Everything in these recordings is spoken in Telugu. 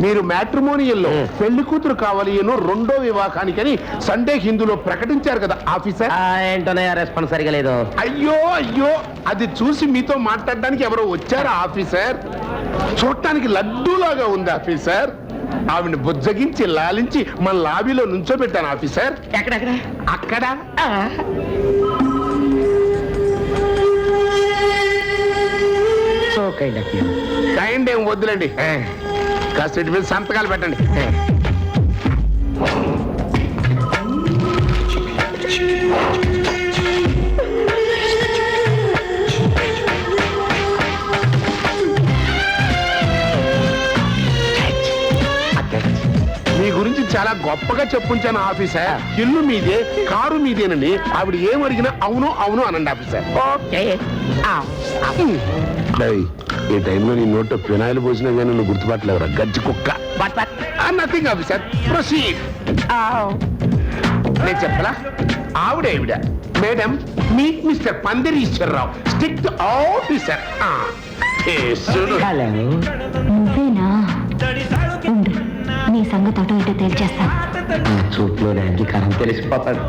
మీరు మ్యాట్రిమోనియల్లో పెళ్ళి కూతురు కావాలి ఎన్నో రెండో వివాహానికని సండే హిందూలో ప్రకటించారు కదా ఆఫీసర్? ఆ, ఏంటోనయ్యా రెస్పాన్స్ సరిగా లేదు. అయ్యో అయ్యో అది చూసి మీతో మాట్లాడడానికి ఎవరో వచ్చారా ఆఫీసర్? చూడటానికి లడ్డూలాగా ఉంది ఆఫీసర్. ఆవిడ బుజ్జగించి లాలించి మన లాబీలో నుంచోబెట్టాను ఆఫీసర్. ఎక్కడెక్కడ? అక్కడ. So kind of you kind ఏం వద్దులండి. కాస్త ఇటు మీద సంతకాలు పెట్టండి. మీ గురించి చాలా గొప్పగా చెప్పుంచాను ఆఫీసర్. ఇల్లు మీదే కారు మీదేనని ఆవిడ ఏం అడిగినా అవును అవును అనండి ఆఫీసర్. ఓకే. ఈ టైంలో నీ నోట్లో ఫినాయిల్ పోసినా కానీ నువ్వు గుర్తుపట్టలేవురా గజ్జి కుక్క. నథింగ్ ఆఫీసర్ ప్రొసీడ్ నేను చెప్పలా ఆవిడ ఆవిడ మేడం మీట్ మిస్టర్ పందిరి ఈశ్వరరావు స్ట్రిక్ట్ ఆఫీసర్. హలో. సంగతి అటు ఇటు తేల్చేస్తాను చూపులోనే అంగీకారం తెలిసిపోతాడు.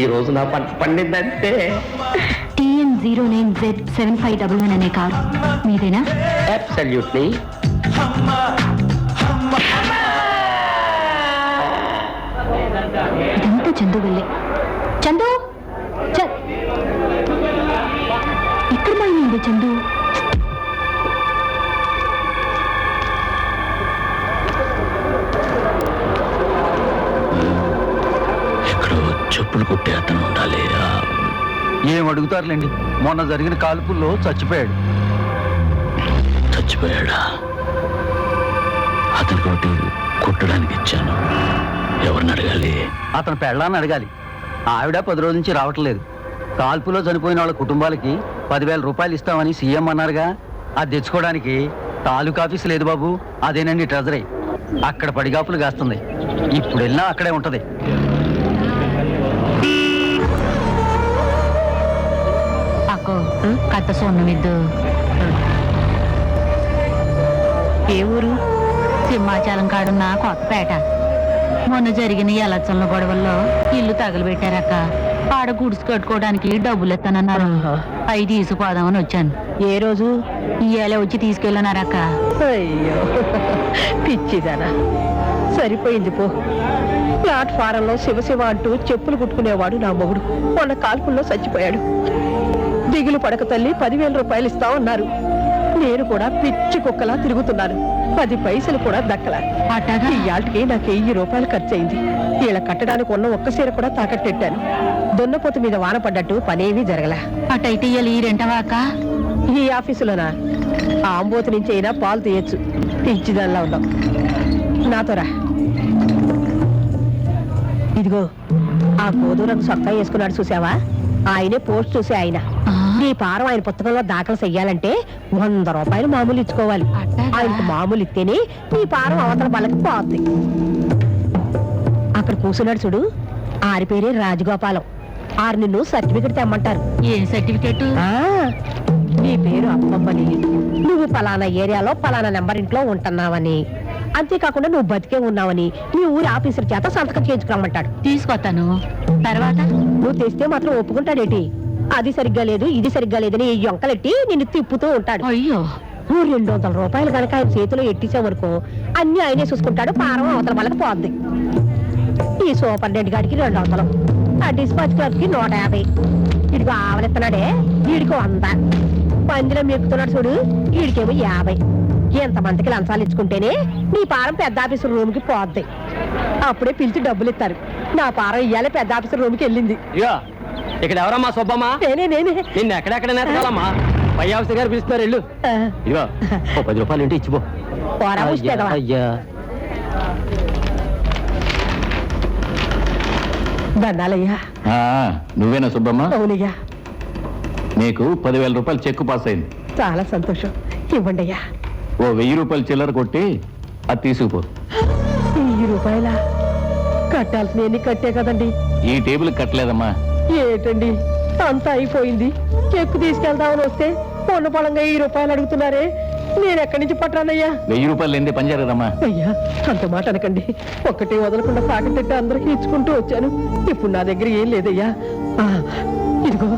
ఈ రోజు నా పంట పండిందంటే. TN zero nine Z seven five double one అనే కారు. మీదేనా? అబ్సల్యూట్లీ ఇదంతా చందు వెళ్ళే కొట్టే అతను ఉండాలి ఆ, ఏం అడుగుతారులేండి? మొన్న జరిగిన కాల్పుల్లో చచ్చిపోయాడు. చచ్చిపోయాడా? అతనికి ఒకటి కుట్టడానికి ఇచ్చాను. ఎవరిని అడగాలి? అతను పెళ్ళాన్ని అడగాలి. ఆవిడ పది రోజుల నుంచి రావట్లేదు. కాల్పులో చనిపోయిన వాళ్ళ కుటుంబాలకి పదివేల రూపాయలు ఇస్తామని సీఎం అన్నారుగా. అది తెచ్చుకోవడానికి తాలూకా ఆఫీస్ లేదు బాబు. అదేనండి ట్రెజరీ. అక్కడ పడిగాపులు కాస్తుంది. ఇప్పుడు వెళ్ళినా అక్కడే ఉంటది. అక్కో కథ సొన్నమిద్దు ఏ ఊరు? సింహాచలం కాడున్న కొత్తపేట. మొన్న జరిగిన ఎలక్షన్ల గొడవల్లో ఇల్లు తగలబెట్టారక్క. ఆడ గుడిసి కట్టుకోవడానికి డబ్బులు ఎత్తానన్నారు అవి తీసుకుపోదామని వచ్చాను. ఏ రోజు? ఇవాళ వచ్చి తీసుకెళ్ళనారక్క. అయ్యో. పిచ్చిదనా. సరిపోయింది పో. ప్లాట్ఫారంలో శివశివ అంటూ చెప్పులు కుట్టుకునేవాడు నా మొగుడు. మొన్న కాల్పుల్లో చచ్చిపోయాడు. దిగులు పడక తల్లి పదివేల రూపాయలు ఇస్తామన్నారు నేను కూడా పిచ్చి కుక్కలా తిరుగుతున్నాను. పది పైసలు కూడా దక్కల. ఈ యాటికి నాకు వెయ్యి రూపాయలు ఖర్చు అయింది ఇలా కట్టడానికి ఉన్న ఒక్క సీర కూడా తాకట్టెట్టాను. దున్నపోతు మీద వాన పడ్డట్టు పనేమీ జరగల. ఇవాళ ఈ రెంటవా అక్క? ఈ ఆఫీసులోనా? ఆ అంబోతు నుంచి అయినా పాలు తీయచ్చు. పిచ్చిదల్లా ఉన్నాం నాతో రా. ఇదిగో ఆ గోధురకు సొక్కా వేసుకున్నాడు చూసావా? ఆయనే పోస్ట్ చూసే ఆయన. ఆ, నీ పారం ఆయన పుస్తకంలో దాఖలు చెయ్యాలంటే వంద రూపాయలు మామూలు ఇచ్చుకోవాలి? ఆయనకు మామూలు ఇస్తేనే నీ పారం అవతల వాళ్ళకి పోద్ది. అక్కడ కూర్చున్నాడు చూడు. ఆరి పేరే రాజగోపాలం. ఆరు నిన్ను సర్టిఫికెట్ తెమ్మంటారు. ఏం సర్టిఫికెట్? నీ పేరు అప్పమ్మని నువ్వు పలానా ఏరియాలో పలానా నెంబర్ ఇంట్లో ఉంటున్నావని. అంతేకాకుండా నువ్వు బతికే ఉన్నావని నీ ఊరి ఆఫీసర్ చేత సంతకం చేయించుకోమంటాడు. తీసుకొస్తాను. తర్వాత? నువ్వు తెస్తే మాత్రం ఒప్పుకుంటాడేటి? అది సరిగ్గా లేదు ఇది సరిగ్గా లేదని ఈ యొంకలెట్టి నిన్ను తిప్పుతూ ఉంటాడు. అయ్యో. ఓ రెండు వందల రూపాయలు కనుక ఆయన చేతిలో ఎట్టించామనుకో అన్ని ఆయనే చూసుకుంటాడు పారం అవతల వాళ్ళకి పోద్ది. ఈ సూపరింటెండెంట్ గారికి రెండు వందలు ఆ డిస్పాచ్ క్లర్క్కి నూట యాభై. ఇడికి ఆవలిస్తున్నాడే వీడికి వంద. పందిలో మెక్కుతున్నాడు చూడు వీడికేమో యాభై. ఎంతమందికి లంచాలు ఇచ్చుకుంటేనే నీ పారం పెద్ద ఆఫీసర్ రూమ్కి పోద్ది. అప్పుడే పిలిచి డబ్బులు ఇస్తారు. నా పారం ఇయ్యాలే పెద్ద ఆఫీసర్ రూమ్కి వెళ్ళింది ఇక్కడ ఎవరమ్మా సుబ్బమ్మా? నేనే నేనే. నిన్ను ఎక్కడెక్కడ నేర్చుకోవాలమ్మా పై ఆఫీసర్ గారు పిలుస్తున్నారు ఇల్లు ఓ పది రూపాయలు ఉంటే ఇచ్చిపో. అయ్యా దండాలయ్యా. నువ్వేనా సుబ్బమ్మ? అవునయ్యా. నీకు పదివేల రూపాయలు చెక్కు పాస్ అయింది. చాలా సంతోషం. ఇవ్వండి అయ్యా. ఓ వెయ్యి రూపాయలు చిల్లర కొట్టి అది తీసుకుపో. వెయ్యి రూపాయల? కట్టాల్సిన కట్టే కదండి. ఈ టేబుల్ కట్టలేదమ్మా. ఏటండి? అంతా అయిపోయింది. చెక్కు తీసుకెళ్దామని వస్తే పొన్న పొలంగా ఈ రూపాయలు అడుగుతున్నారే. నేను ఎక్కడి నుంచి పట్టానయ్యా వెయ్యి రూపాయలు లేదే పని జరగదమ్మా. అయ్యా అంత మాట అనకండి. ఒక్కటే వదలకుండా సాగతిట్ట అందరికి ఇచ్చుకుంటూ వచ్చాను. ఇప్పుడు నా దగ్గర ఏం లేదయ్యా. ఇదిగో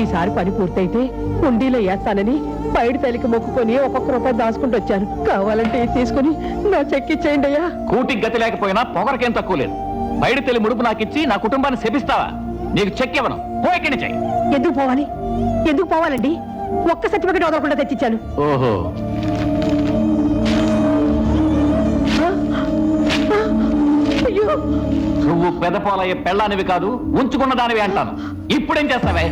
ఈసారి పని పూర్తయితే ఉండిలో వేస్తానని బయట తల్లికి మొక్కుకొని ఒక్కొక్క రూపాయి దాచుకుంటూ వచ్చాను. కావాలంటే తీసుకుని నా చెక్ ఇచ్చేయండి అయ్యా కూటికి గతి లేకపోయినా పొగరకేం తక్కువ లేదు. బయట తెలి ముడుపు నాకు ఇచ్చి నా కుటుంబాన్ని శపిస్తావా? నీకు చెక్ ఇవ్వను. పో ఇక్కడి నుంచి. ఎందుకు పోవాలి? ఎందుకు పోవాలండి? ఒక్క సర్టిఫికెట్ వదలకుండా తెచ్చిచ్చాను. ఓహో. అయ్యో. నువ్వు పెదపాలయ్యే పెళ్ళానివి కాదు ఉంచుకున్న దానివి అంటాను ఇప్పుడేం చేస్తావే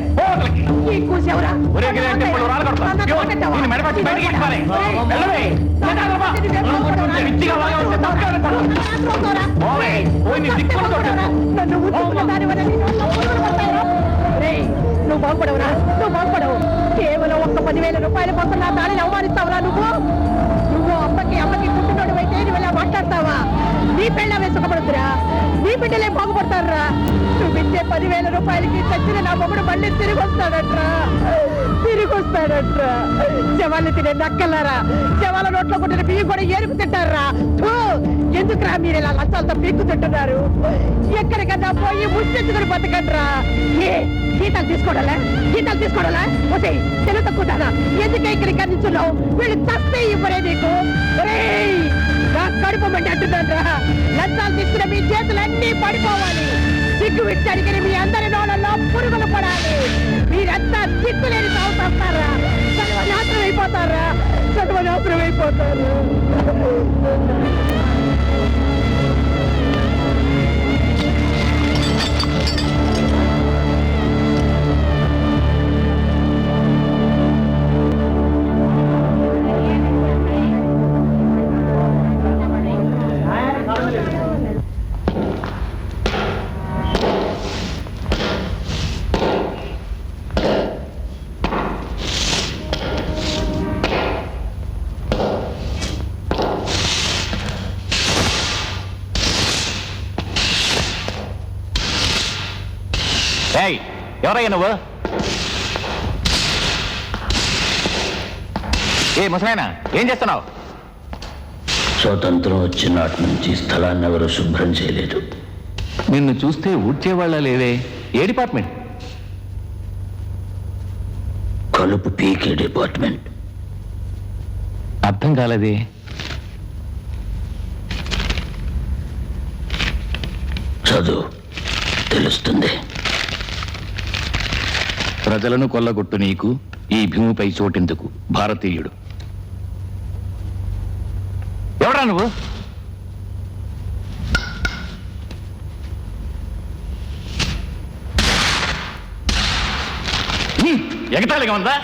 నువ్వు బాగుపడవురా నువ్వు బాగుపడవు కేవలం ఒక్క పదివేల రూపాయల కోసం నా దానిని అవమానిస్తావురా నువ్వు నీ పెళ్ళ సుఖపడుతురా? నీ బిడ్డలే బాగుపడతారా? నువ్వు పదివేల రూపాయలకి చచ్చిన నా మొగుడు మళ్ళీ తిరిగి వస్తాడట్రా? తిరిగి వస్తాడట్రా? జవాళ్ళు తినే నక్కలారా? శవాల నోట్లో కొట్టిన బియ్యం కూడా ఏరుకు తింటారా? ఎందుకురా మీరు ఇలా లంచాలతో పీక్కు తింటున్నారు? ఎక్కడికన్నా పోయి ముచ్చెత్తుకుని బతకండ్రా? ఏ గీతాలు తీసుకోవడలే? గీతాలు తీసుకోవడలే? ఓసే తెలుగు తక్కువ ఎందుకే ఇక్కడికి అందించున్నావు వీళ్ళు చస్తే ఇవ్వరే నీకు. నా కడుపు మండి తీసుకున్న మీ చేతులన్నీ పడిపోవాలి. సిగ్గు విడిచడిగిన మీ అందరి నోళ్ళలో పురుగులు పడాలి. మీరంతా సిగ్గులేని తాగుతారా సర్వనాశనం అయిపోతారా? సర్వనాశనం అయిపోతారు. ఎవరయ్యా నువ్వు? ఏ ముసలాయన ఏం చేస్తున్నావు? స్వతంత్రం వచ్చిన నాటి నుంచి స్థలాన్ని ఎవరు శుభ్రం చేయలేదు. నిన్ను చూస్తే ఊడ్చేవాళ్ళ లేదే ఏ డిపార్ట్మెంట్? కలుపు పీకే డిపార్ట్మెంట్. అర్థం కాలేదే. చదువు తెలుస్తుంది. ప్రజలను కొల్లగొట్టు నీకు ఈ భూమిపై చోటెందుకు భారతీయుడు. ఎవడా నువ్వు? హ్మ్, ఎగతాళిగా ఉందా?